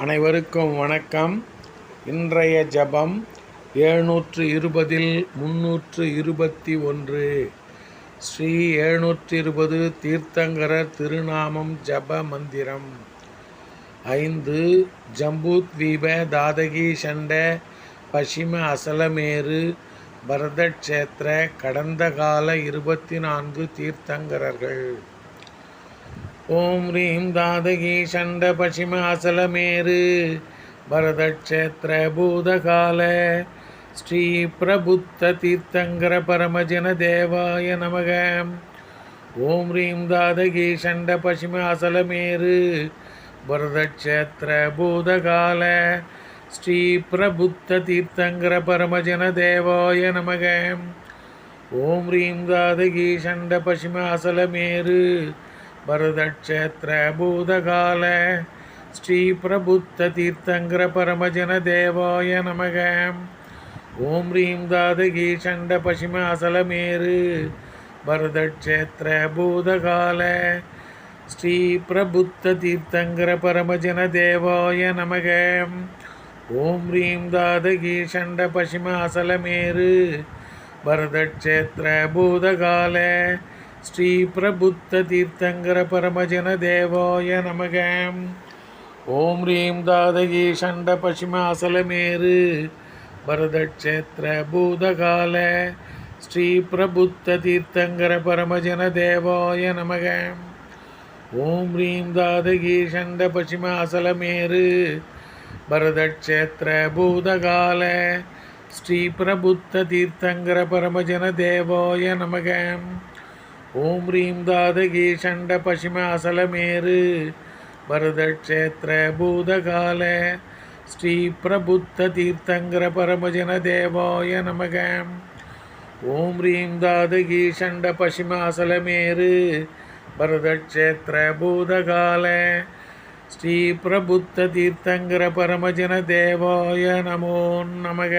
அனைவருக்கும் வணக்கம். இன்றைய ஜபம் எழுநூற்று இருபதில் முன்னூற்று இருபத்தி ஒன்று. ஸ்ரீ எழுநூற்று இருபது தீர்த்தங்கரர் திருநாமம் ஜப மந்திரம். ஐந்து ஜம்பூத்வீப தாதகி சண்ட பசிம அசலமேரு பரதக்ஷேத்திர கடந்த கால இருபத்தி நான்கு தீர்த்தங்கரர்கள். ஓம் ரீம் தாதகி சண்ட பசிம அசலமேரு. பரதக்ஷேத்திர பூதகால ஸ்ரீ பிரபுத்த தீர்த்தங்கர பரமஜன தேவாய நமக. ஓம் ரீம் தாதகி சண்ட பசிம அசலமேரு. பரதக்ஷேத்திர பூதகால ஸ்ரீ பிரபுத்த தீர்த்தங்கர பரமஜன தேவாய நமக. ஓம் ரீம் தாதகி சண்ட பசிம அசலமேரு. பரதக்ஷேத்திர பூதகால ஸ்ரீ பிரபுத்த தீர்த்தங்கர பரமஜன தேவாய நமக. ஓம் ரீம் தாதகி சண்ட பசிம அசலமேரு பரதக்ஷேத்திர பூதகால ஸ்ரீ பிரபுத்த தீர்த்தங்கர பரமஜன தேவாய நமக. ஓம் ரீம் தாதகி சண்ட பசிம பரதக்ஷேத்திர பூதகால ஸ்ரீ பிரபுத்த தீர்த்தங்கர பரமஜன தேவாய நமக. ஓம் ரீம் தாதகி சண்ட பசிமாசலமேரு பரதக்ஷேத்திர பூதகால ஸ்ரீ பிரபுத்த தீர்த்தங்கர பரமஜன தேவாய நமக ஓம் ரீம் தாதகி சண்ட பசிம பரதக்ஷேத்திர பூதகால ஸ்ரீ பிரபுத்த தீர்த்தங்கர பரமஜன தேவாய நமக. ஓம் ரீம் தாதகி சண்ட பசிம அசலமேரு பரதக்ஷேத்திர பூதகால ஸ்ரீ பிரபுத்த தீர்த்தங்கர பரமஜன தேவாய நமக. ஓம் ரீம் தாதகி சண்ட பசிம அசலமேரு பரதக்ஷேத்திர பூதகால ஸ்ரீ பிரபுத்த தீர்த்தங்கர பரமஜன தேவாய நமோ நமக.